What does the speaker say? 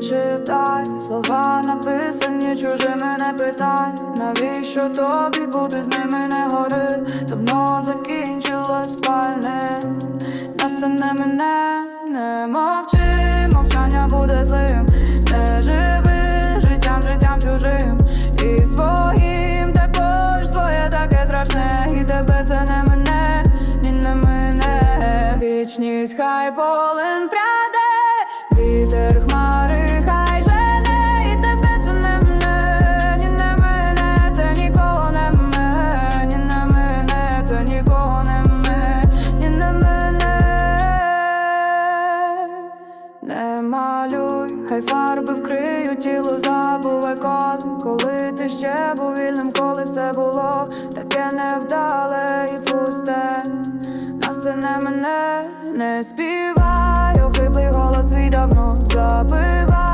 читай, слова написані чужими не питай, навіщо тобі бути з ними не гори, давно закінчилось це не мене, не мовчи, мовчання буде злим, не живи життям, життям чужим. І своїм також своє таке страшне, і тебе це не мене, ні не мене, вічність хай полин пряде, хай фарби вкриють тіло, забувай коли, коли ти ще був вільним, коли все було таке невдале і пусте. Нас це не мене, не співай, охиблий голос твій давно забив.